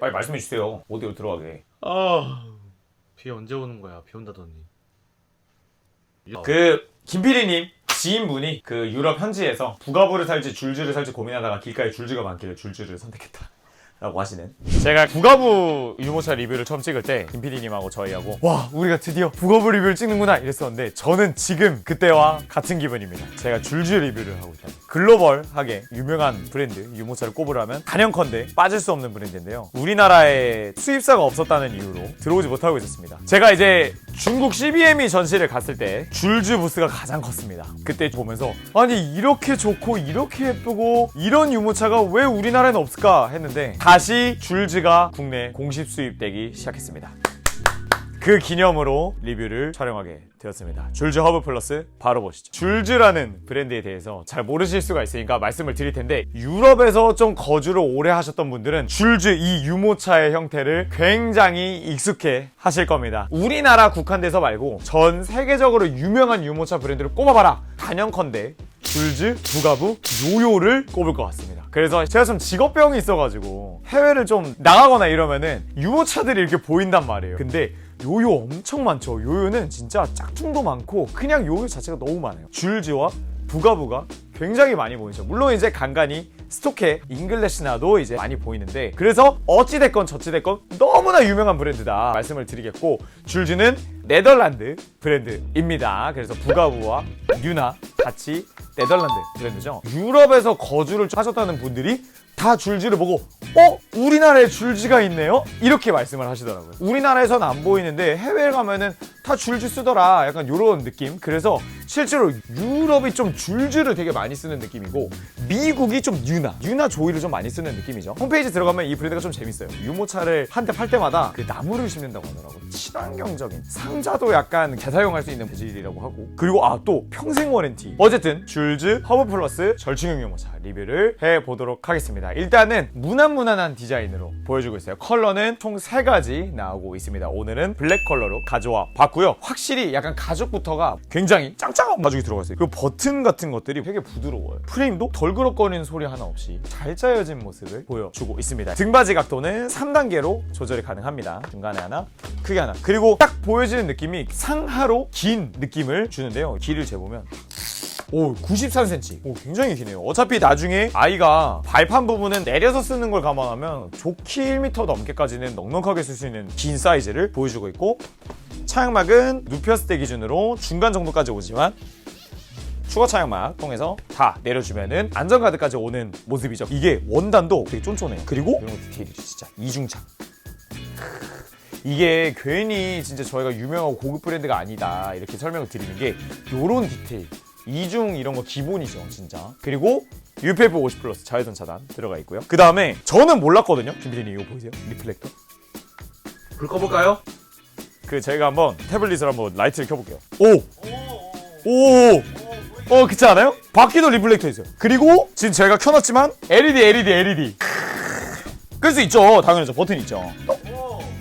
빨리 말씀해 주세요. 어디로 들어가게. 아, 비 언제 오는 거야? 비 온다더니. 야, 그 김PD님 지인분이 그 유럽 현지에서 북아부를 살지 줄즈를 살지 고민하다가 길가에 줄즈가 많길래 줄즈를 선택했다. 라고 하시는. 제가 북아부 유모차 리뷰를 처음 찍을 때 김PD님하고 저희하고 와 우리가 드디어 북아부 리뷰를 찍는구나. 이랬었는데 저는 지금 그때와 같은 기분입니다. 제가 줄즈 리뷰를 하고 있다 글로벌하게 유명한 브랜드 유모차를 꼽으라면 단연컨대 빠질 수 없는 브랜드인데요. 우리나라에 수입사가 없었다는 이유로 들어오지 못하고 있었습니다. 제가 이제 중국 CBME 전시를 갔을 때 줄즈 부스가 가장 컸습니다. 그때 보면서 아니 이렇게 좋고 이렇게 예쁘고 이런 유모차가 왜 우리나라에는 없을까 했는데 다시 줄즈가 국내 공식 수입되기 시작했습니다 그 기념으로 리뷰를 촬영하게 되었습니다. 줄즈 허브 플러스 바로 보시죠. 줄즈라는 브랜드에 대해서 잘 모르실 수가 있으니까 말씀을 드릴 텐데 유럽에서 좀 거주를 오래 하셨던 분들은 줄즈 이 유모차의 형태를 굉장히 익숙해 하실 겁니다. 우리나라 국한돼서 말고 전 세계적으로 유명한 유모차 브랜드를 꼽아봐라. 단연컨대 줄즈, 부가부, 요요를 꼽을 것 같습니다. 그래서 제가 좀 직업병이 있어가지고 해외를 좀 나가거나 이러면은 유모차들이 이렇게 보인단 말이에요. 근데 요요 엄청 많죠. 요요는 진짜 짝퉁도 많고 그냥 요요 자체가 너무 많아요. 줄즈와 부가부가 굉장히 많이 보이죠. 물론 이제 간간히 스토케, 잉글래시나도 이제 많이 보이는데 그래서 어찌됐건 저찌됐건 너무나 유명한 브랜드다 말씀을 드리겠고 줄즈는 네덜란드 브랜드입니다. 그래서 부가부와 뉴나 같이 네덜란드 브랜드죠. 유럽에서 거주를 하셨다는 분들이 다 줄지를 보고 어? 우리나라에 줄지가 있네요? 이렇게 말씀을 하시더라고요. 우리나라에서는 안 보이는데 해외에 가면은 다 줄지 쓰더라. 약간 이런 느낌. 그래서 실제로 유럽이 좀 줄지를 되게 많이 쓰는 느낌이고 미국이 좀 뉴나, 뉴나 조이를 좀 많이 쓰는 느낌이죠. 홈페이지 들어가면 이 브랜드가 좀 재밌어요. 유모차를 한 대 팔 때마다 그 나무를 심는다고 하더라고요. 친환경적인 상자도 약간 재사용할 수 있는 재질이라고 하고 그리고 아 또 평생 워렌티. 어쨌든 줄즈 허브 플러스 절충형 유모차 리뷰를 해보도록 하겠습니다. 일단은 무난무난한 디자인으로 보여주고 있어요. 컬러는 총세 가지 나오고 있습니다. 오늘은 블랙 컬러로 가져와 봤고요. 확실히 약간 가죽부터가 굉장히 짱짱한 가죽이 들어가 있어요. 그리고 버튼 같은 것들이 되게 부드러워요. 프레임도 덜그럭거리는 소리 하나 없이 잘 짜여진 모습을 보여주고 있습니다. 등받이 각도는 3단계로 조절이 가능합니다. 중간에 하나, 크게 하나. 그리고 딱 보여지는 느낌이 상하로 긴 느낌을 주는데요. 길을 재보면 오, 93cm. 오, 굉장히 기네요. 어차피 나중에 아이가 발판 부분은 내려서 쓰는 걸 감안하면 좋기 1m 넘게까지는 넉넉하게 쓸 수 있는 긴 사이즈를 보여주고 있고 차양막은 눕혔을 때 기준으로 중간 정도까지 오지만 추가 차양막 통해서 다 내려주면은 안전가드까지 오는 모습이죠. 이게 원단도 되게 쫀쫀해요. 그리고 이런 거 디테일이죠. 진짜 이중창. 이게 괜히 진짜 저희가 유명하고 고급 브랜드가 아니다 이렇게 설명을 드리는 게 요런 디테일 이중 이런 거 기본이죠 진짜 그리고 UPF 50 플러스 자외선 차단 들어가 있고요 그 다음에 저는 몰랐거든요 김PD님 이거 보이세요? 리플렉터 불 꺼볼까요? 그 저희가 한번 태블릿을 한번 라이트를 켜볼게요 오! 오! 어 그렇지 않아요? 바퀴도 리플렉터 있어요 그리고 지금 저희가 켜놨지만 LED LED LED 끌 수 있죠 당연하죠 버튼 있죠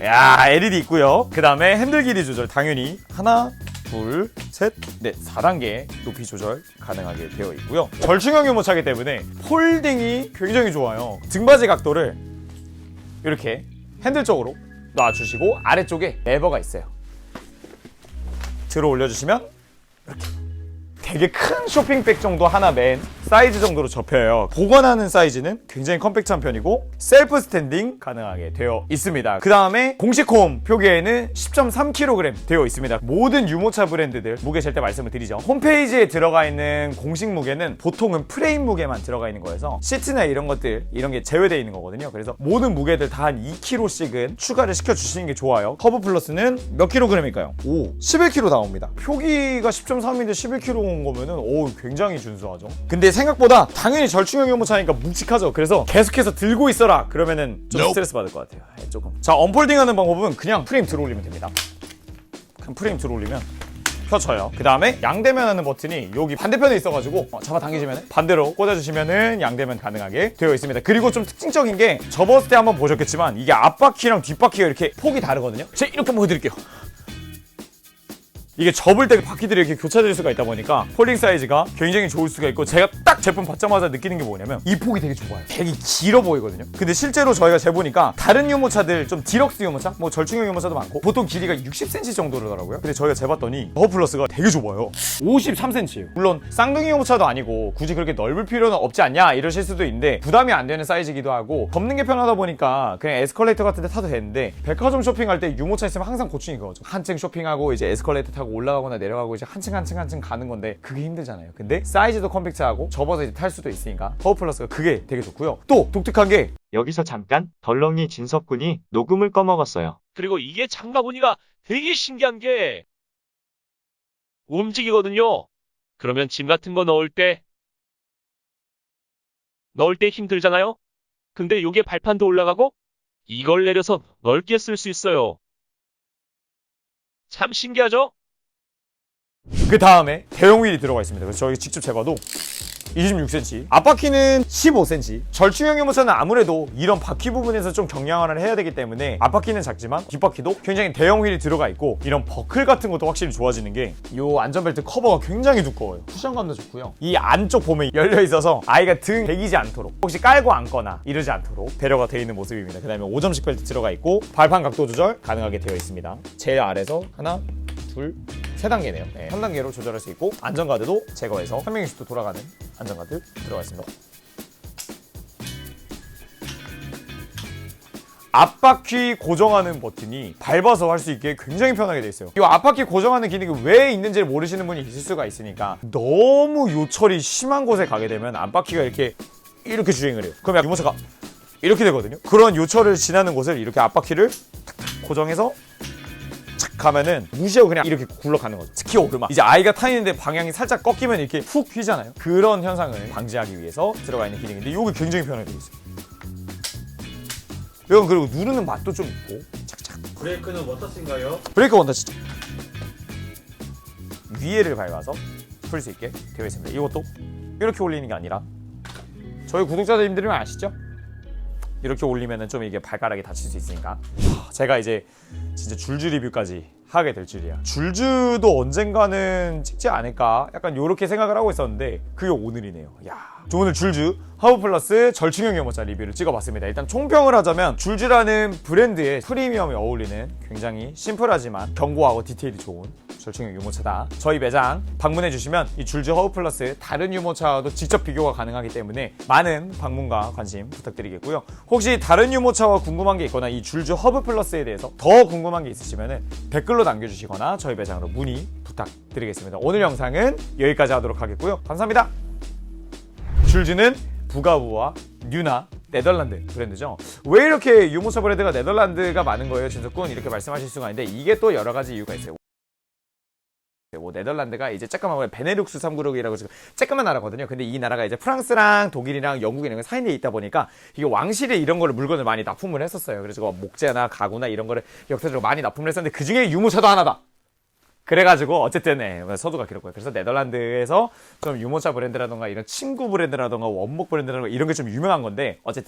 야 LED 있고요 그 다음에 핸들 길이 조절 당연히 하나 둘, 셋, 넷, 4단계 높이 조절 가능하게 되어 있고요. 절충형 유모차이기 때문에 폴딩이 굉장히 좋아요. 등받이 각도를 이렇게 핸들 쪽으로 놔주시고 아래쪽에 레버가 있어요. 들어 올려주시면 이렇게 되게 큰 쇼핑백 정도 하나 맨 사이즈 정도로 접혀요. 보관하는 사이즈는 굉장히 컴팩트한 편이고 셀프 스탠딩 가능하게 되어 있습니다. 그 다음에 공식 홈 표기에는 10.3kg 되어 있습니다. 모든 유모차 브랜드들 무게 잴 때 말씀을 드리죠. 홈페이지에 들어가 있는 공식 무게는 보통은 프레임 무게만 들어가 있는 거여서 시트나 이런 것들 이런 게 제외되어 있는 거거든요. 그래서 모든 무게들 다 한 2kg씩은 추가를 시켜 주시는 게 좋아요. 커브 플러스는 몇 kg일까요? 오, 11kg 나옵니다. 표기가 10.3인데 11kg 온 거면은 오 굉장히 준수하죠. 근데 생각보다 당연히 절충형 유모차니까 묵직하죠. 그래서 계속해서 들고 있어라. 그러면은 좀 스트레스 받을 것 같아요. 예, 조금. 자, 언폴딩하는 방법은 그냥 프레임 들어 올리면 됩니다. 그냥 프레임 들어 올리면 펴져요. 그 다음에 양대면 하는 버튼이 여기 반대편에 있어가지고 어, 잡아당기시면 반대로 꽂아주시면은 양대면 가능하게 되어 있습니다. 그리고 좀 특징적인 게 접었을 때 한번 보셨겠지만 이게 앞바퀴랑 뒷바퀴가 이렇게 폭이 다르거든요. 제가 이렇게 한번 보여드릴게요. 이게 접을 때 바퀴들이 이렇게 교차될 수가 있다 보니까 폴딩 사이즈가 굉장히 좋을 수가 있고 제가 딱 제품 받자마자 느끼는 게 뭐냐면 이 폭이 되게 좁아요. 되게 길어 보이거든요. 근데 실제로 저희가 재보니까 다른 유모차들 좀 디럭스 유모차, 뭐 절충형 유모차도 많고 보통 길이가 60cm 정도더라고요. 근데 저희가 재봤더니 허 플러스가 되게 좁아요. 53cm예요. 물론 쌍둥이 유모차도 아니고 굳이 그렇게 넓을 필요는 없지 않냐 이러실 수도 있는데 부담이 안 되는 사이즈이기도 하고 덮는 게 편하다 보니까 그냥 에스컬레이터 같은 데 타도 되는데 백화점 쇼핑할 때 유모차 있으면 항상 고충이 그거죠. 한층 쇼핑하고 이제 에스컬레이터 타고 올라가거나 내려가고 이제 한층 한층 한층 가는 건데 그게 힘들잖아요. 근데 사이즈도 컴팩트하고 접어서 이제 탈 수도 있으니까 허브 플러스가 그게 되게 좋고요. 또 독특한 게 여기서 잠깐 덜렁이 진석군이 녹음을 꺼먹었어요. 그리고 이게 장가보니가 되게 신기한 게 움직이거든요. 그러면 짐 같은 거 넣을 때 넣을 때 힘들잖아요. 근데 요게 발판도 올라가고 이걸 내려서 넓게 쓸 수 있어요. 참 신기하죠? 그 다음에 대형 휠이 들어가 있습니다. 그래서 저희 직접 재봐도 26cm, 앞바퀴는 15cm. 절충형 유모차는 아무래도 이런 바퀴 부분에서 좀 경량화를 해야 되기 때문에 앞바퀴는 작지만 뒷바퀴도 굉장히 대형 휠이 들어가 있고 이런 버클 같은 것도 확실히 좋아지는 게 이 안전벨트 커버가 굉장히 두꺼워요. 쿠션감도 좋고요. 이 안쪽 보면 열려 있어서 아이가 등 베기지 않도록 혹시 깔고 앉거나 이러지 않도록 배려가 되어 있는 모습입니다. 그 다음에 5점식 벨트 들어가 있고 발판 각도 조절 가능하게 되어 있습니다. 제일 아래서 하나, 둘, 세 단계네요. 네, 한 단계로 조절할 수 있고 안전가드도 제거해서 360도 돌아가는 안전가드 들어가 있습니다. 앞바퀴 고정하는 버튼이 밟아서 할 수 있게 굉장히 편하게 돼 있어요. 이 앞바퀴 고정하는 기능이 왜 있는지를 모르시는 분이 있을 수가 있으니까 너무 요철이 심한 곳에 가게 되면 앞바퀴가 이렇게 이렇게 주행을 해요. 그럼 유모차가 이렇게 되거든요. 그런 요철을 지나는 곳을 이렇게 앞바퀴를 고정해서 착 가면은 무시하고 그냥 이렇게 굴러가는 거죠. 특히 오르막. 이제 아이가 타 있는데 방향이 살짝 꺾이면 이렇게 훅 휘잖아요. 그런 현상을 방지하기 위해서 들어가 있는 기능인데 이게 굉장히 편하게 되어 있어요. 이건 그리고 누르는 맛도 좀 있고 착착. 브레이크는 워터스인가요? 브레이크 원터치 위에를 밟아서 풀 수 있게 되어 있습니다. 이것도 이렇게 올리는 게 아니라 저희 구독자님들은 아시죠? 이렇게 올리면은 좀 이게 발가락이 다칠 수 있으니까. 하, 제가 이제 진짜 줄주 리뷰까지 하게 될 줄이야. 줄주도 언젠가는 찍지 않을까? 약간 요렇게 생각을 하고 있었는데 그게 오늘이네요. 야. 저 오늘 줄주 하부 플러스 절충형 유모차 리뷰를 찍어봤습니다. 일단 총평을 하자면 줄주라는 브랜드의 프리미엄에 어울리는 굉장히 심플하지만 견고하고 디테일이 좋은 절충형 유모차다. 저희 매장 방문해 주시면 이 줄주 허브 플러스 다른 유모차와도 직접 비교가 가능하기 때문에 많은 방문과 관심 부탁드리겠고요. 혹시 다른 유모차와 궁금한 게 있거나 이 줄주 허브 플러스에 대해서 더 궁금한 게 있으시면 댓글로 남겨주시거나 저희 매장으로 문의 부탁드리겠습니다. 오늘 영상은 여기까지 하도록 하겠고요. 감사합니다. 줄주는 부가부와 뉴나 네덜란드 브랜드죠. 왜 이렇게 유모차 브랜드가 네덜란드가 많은 거예요, 진석군? 이렇게 말씀하실 수가 있는데 이게 또 여러 가지 이유가 있어요. 뭐 네덜란드가 이제 쬐까만 베네룩스 3구역이라고 지금 쬐까만 나라거든요. 근데 이 나라가 이제 프랑스랑 독일이랑 영국 이랑 사이에 있다 보니까 이게 왕실에 이런 거를 물건을 많이 납품을 했었어요. 그래서 뭐 목재나 가구나 이런 거를 역사적으로 많이 납품을 했었는데 그 중에 유모차도 하나다. 그래가지고 어쨌든 네, 서두가 길었고요. 그래서 네덜란드에서 좀 유모차 브랜드라던가 이런 친구 브랜드라던가 원목 브랜드라던가 이런 게 좀 유명한 건데 어쨌든